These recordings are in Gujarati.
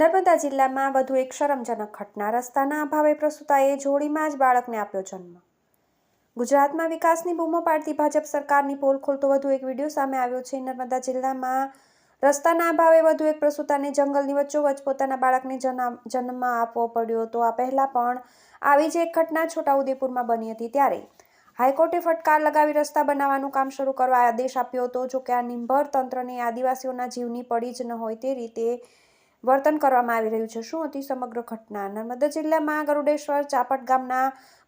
નર્મદા જિલ્લામાં વધુ એક શરમજનક ઘટના. રસ્તાના અભાવે પ્રસૂતાએ જોડીમાં જ બાળકને આપ્યો જન્મ. ગુજરાતમાં વિકાસની બૂમો પાડતી ભાજપ સરકારની પોલ ખોલતો વધુ એક વીડિયો સામે આવ્યો છે. નર્મદા જિલ્લામાં રસ્તાના અભાવે વધુ એક પ્રસૂતાને જંગલની વચ્ચોવચ્ચ પોતાના બાળકને જન્મ આપવો પડ્યો હતો. આ પહેલાં પણ આવી જ એક ઘટના છોટાઉદેપુરમાં બની હતી. ત્યારે હાઈકોર્ટે ફટકાર લગાવી રસ્તા બનાવવાનું કામ શરૂ કરવા આદેશ આપ્યો હતો. જોકે આ નિંભર તંત્રને આદિવાસીઓના જીવની પડી જ ન હોય તે રીતે વર્તન કરવામાં આવી રહ્યું છે. શું હતી સમગ્ર ઘટના? નર્મદા જિલ્લામાં ગરુડેશ્વર ચાપટ ગામના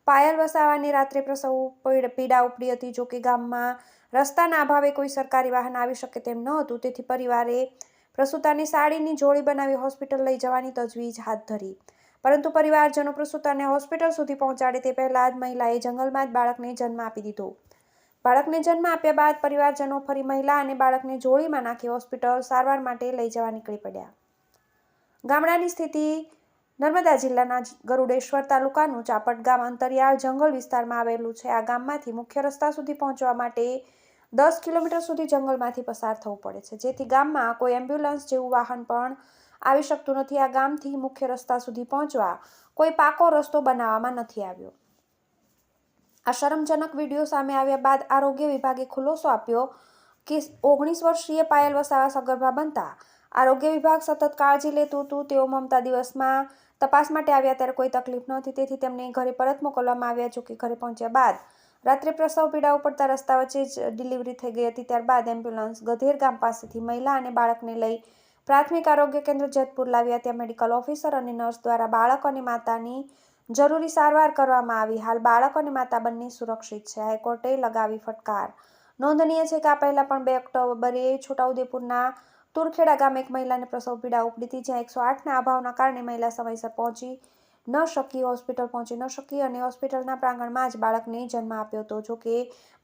પાયલ વસાવાની રાત્રે પ્રસવ પીડા ઉપડી હતી. જોકે ગામમાં રસ્તાના અભાવે કોઈ સરકારી વાહન આવી શકે તેમ ન હતું. તેથી પરિવારે પ્રસૂતાની સાડીની જોડી બનાવી હોસ્પિટલ લઈ જવાની તજવીજ હાથ ધરી. પરંતુ પરિવારજનો પ્રસૂતાને હોસ્પિટલ સુધી પહોંચાડે તે પહેલાં જ મહિલાએ જંગલમાં જ બાળકને જન્મ આપી દીધો. બાળકને જન્મ આપ્યા બાદ પરિવારજનો ફરી મહિલા અને બાળકને જોડીમાં નાખી હોસ્પિટલ સારવાર માટે લઈ જવા નીકળી પડ્યા. ગામડાની સ્થિતિ. નર્મદા જિલ્લાના ગરુડેશ્વર તાલુકાનું ચાપટ ગામ અંતરિયાળ જંગલ વિસ્તારમાં આવેલું છે. આ ગામમાંથી મુખ્ય રસ્તા સુધી પહોંચવા માટે દસ કિલોમીટર સુધી જંગલમાંથી પસાર થવું પડે છે. જેથી ગામમાં કોઈ એમ્બ્યુલન્સ જેવું વાહન પણ આવી શકતું નથી. આ ગામથી મુખ્ય રસ્તા સુધી પહોંચવા કોઈ પાકો રસ્તો બનાવવામાં નથી આવ્યો. આ શરમજનક વીડિયો સામે આવ્યા બાદ આરોગ્ય વિભાગે ખુલાસો આપ્યો કે ઓગણીસ વર્ષીય પાયલ વસાવા સગર્ભા બનતા આરોગ્ય વિભાગ સતત કાળજી લેતું હતું. તેઓ મમતા દિવસમાં તપાસ માટે આવ્યા ત્યારે કોઈ તકલીફ નહોતી. તેથી તેમને ઘરે પરત મોકલવામાં આવ્યા જોકે ઘરે પહોંચ્યા બાદ રાત્રે પ્રસવ પીડા ઉપડતા રસ્તા વચ્ચે જ ડિલિવરી થઈ ગઈ હતી. ત્યારબાદ એમ્બ્યુલન્સ ગધેર ગામ પાસેથી મહિલા અને બાળકને લઈ પ્રાથમિક આરોગ્ય કેન્દ્ર જેતપુર લાવ્યા. ત્યાં મેડિકલ ઓફિસર અને નર્સ દ્વારા બાળક અને માતાની જરૂરી સારવાર કરવામાં આવી. હાલ બાળક અને માતા બંને સુરક્ષિત છે. હાઈકોર્ટે લગાવી ફટકાર. નોંધનીય છે કે આ પહેલાં પણ બે ઓક્ટોબરે છોટાઉદેપુરના તુરખેડા ગામે એક મહિલાને પ્રસવ પીડા ઉપડી હતી, જ્યાં એકસો આઠના અભાવના કારણે મહિલા સમયસર પહોંચી ન શકી, હોસ્પિટલ પહોંચી ન શકી અને હોસ્પિટલના પ્રાંગણમાં જ બાળકને જન્મ આપ્યો હતો. જોકે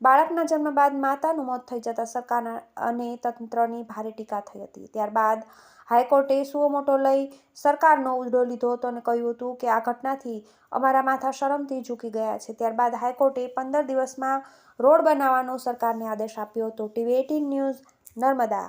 બાળકના જન્મ બાદ માતાનું મોત થઈ જતા સરકાર અને તંત્રની ભારે ટીકા થઈ હતી. ત્યારબાદ હાઈકોર્ટે સુઓ મોટો લઈ સરકારનો ઉડો લીધો હતો અને કહ્યું હતું કે આ ઘટનાથી અમારા માથા શરમથી ઝૂકી ગયા છે. ત્યારબાદ હાઈકોર્ટે પંદર દિવસમાં રોડ બનાવવાનો સરકારને આદેશ આપ્યો હતો. TV eighteen news Narmada